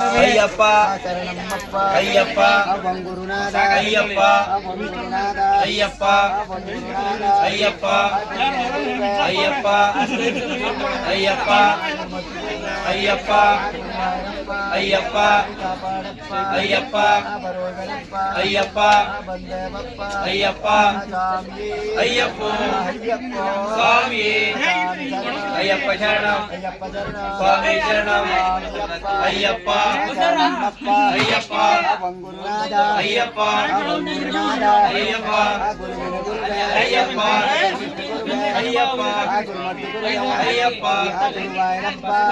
ஐயப்பா. சரணம்மப்பா ஐயப்பா. அவங்குருநாத ஐயப்பா. அவங்குருநாத ஐயப்பா. ஐயப்பா. ஐயப்பா. ஐயப்பா. ஐயப்பா ஐயப்பா ஐயப்பா ஐயப்பா ஐயப்பா ஐயப்போ சுவாமியே ஐயப்ப சரணம் சுவாமி சரணம் ஐயப்பா ஐயப்பா ஐயப்பா ஐயப்பா ஐயப்பா ஐயப்பா ஐயப்பா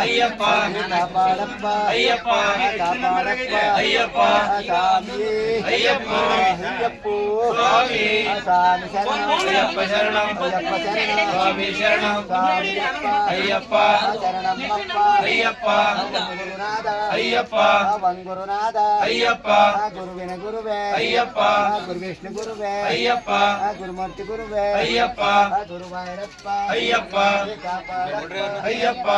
ஐயப்பா காப்பாடப்பா ஐயப்பா காப்பாடப்பா ஐயப்பா சாமியே ஐயப்போ ஐயப்போ சுவாமி சாமி சரணம் ஐயப்ப சரணம் ஐயப்ப சரணம் சுவாமி சரணம் சாமியப்பா ஐயப்பா ஐயப்பா குருநாத ஐயப்பா அவங்குருநாத ஐயப்பா குருவின குருவே ஐயப்பா குரு விஷ்ணு குருவே ஐயப்பா குருமூர்த்தி குருவே ஐயப்பா குருவாயனப்பா ಅಯ್ಯಪ್ಪ. ಅಯ್ಯಪ್ಪ. ಅಯ್ಯಪ್ಪ.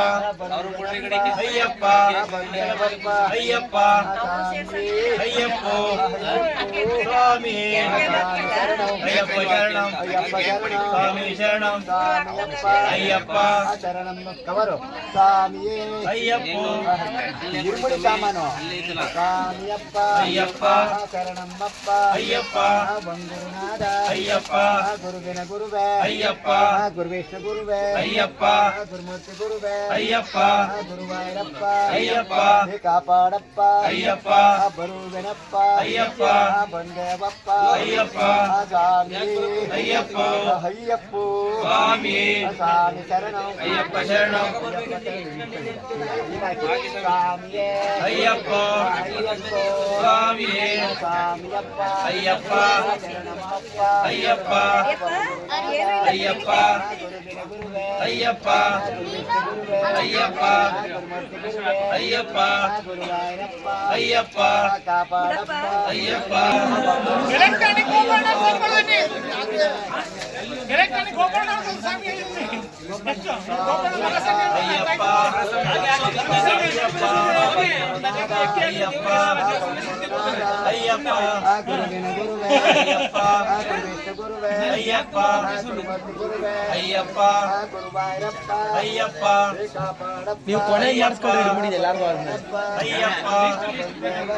ಅಯ್ಯಪ್ಪ. ಅಯ್ಯಪ್ಪ. ಅಯ್ಯಪ್ಪ. சுவாமி ஐயப்ப சரணம் சுவாமி சரணம் ஐயப்பா சரணம் கவரு சாமியே ஐயப்போ இருமுடி சாமானோ சாமியப்பா ஐயப்பா சரணம் அப்பா ஐயப்பா காப்பாடப்பா ஐயப்பா பருவனப்பா ஐயப்பா ಬಂದೆ ಬಪ್ಪ ಸ್ವಾಮಿ ಅಯ್ಯಪ್ಪು ಸ್ವಾಮಿ ಶರಣ ಅಯ್ಯಪ್ಪ ಶರಣ ಸ್ವಾಮಿಯೇ ಅಯ್ಯಪ್ಪ ಸ್ವಾಮಿಯೇ ಸ್ವಾಮಿಯಪ್ಪ ಅಯ್ಯಪ್ಪ ಶರಣಮಪ್ಪ ಅಯ್ಯಪ್ಪ ಅಯ್ಯಪ್ಪ ಅಯ್ಯಪ್ಪ ಅಯ್ಯಪ್ಪ ಅಯ್ಯಪ್ಪ ಗುರುವಾಯಪ್ಪ ಅಯ್ಯಪ್ಪ. ಕಾಪಾಡಪ್ಪ. ಅಯ್ಯಪ್ಪ. ಎಲೆಕ್ಟ್ರಾನಿಕ್ ಹೋಗೋಣ ಎಲೆಕ್ಟ್ರಾನಿಕ್ ಅಯ್ಯಪ್ಪ. ಅಯ್ಯಪ್ಪ. ಅಯ್ಯಪ್ಪ. ஐயப்பா குருவின குருவே ஐயப்பா குருவிஷ்ண குருவே ஐயப்பா குருமத்து குருவே ஐயப்பா குருவாயிரப்பா ஐயப்பா ನೀವು ಕೊನೆ ಮಾಡಿಸ್ಕೊಳ್ಳಿ ಬಿಡಿ ಎಲ್ಲಾರು ಅಯ್ಯಪ್ಪ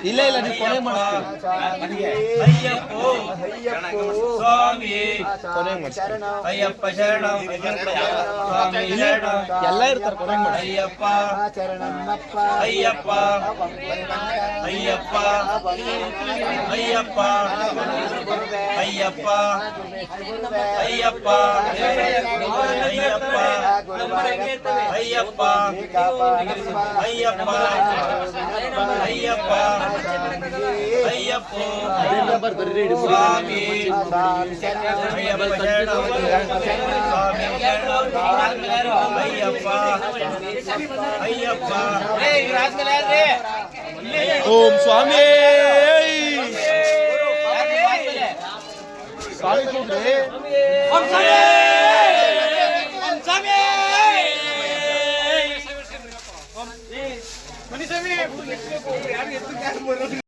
ಇಲ್ಲ ಇಲ್ಲ ನೀವು ಕೊನೆ ಮಾಡಿಸ್ಕೊಳ್ಳಿ ಅಯ್ಯಪ್ಪೋ ಅಯ್ಯಪ್ಪೋ ಸ್ವಾಮಿ ಕೊನೆ ಮಾಡಿಸ್ಕೊಳ್ಳಿ ಅಯ್ಯಪ್ಪ ಶರಣ ಸ್ವಾಮಿ ಶರಣ ಎಲ್ಲ ಇರ್ತಾರೆ ಕೊನೆ ಮಾಡಿ ಅಯ್ಯಪ್ಪ ಶರಣಮ್ಮಪ್ಪ ಅಯ್ಯಪ್ಪ ಅಯ್ಯಪ್ಪ ஐயப்பா. ஐயப்பா. ஐயப்பா. ஐயப்பா. ஐயப்பா. ஐயப்பா. ஐயப்பா. ஐயப்போ. சுவாமி. ஐயப்ப. ஐயப்பா. ஐயப்பா ஓம் சுவாமி. સારી છૂટ દે ઓમ સામે ઓમ સામે ઓમ મની સામે યાર એ તો ક્યાં બોલ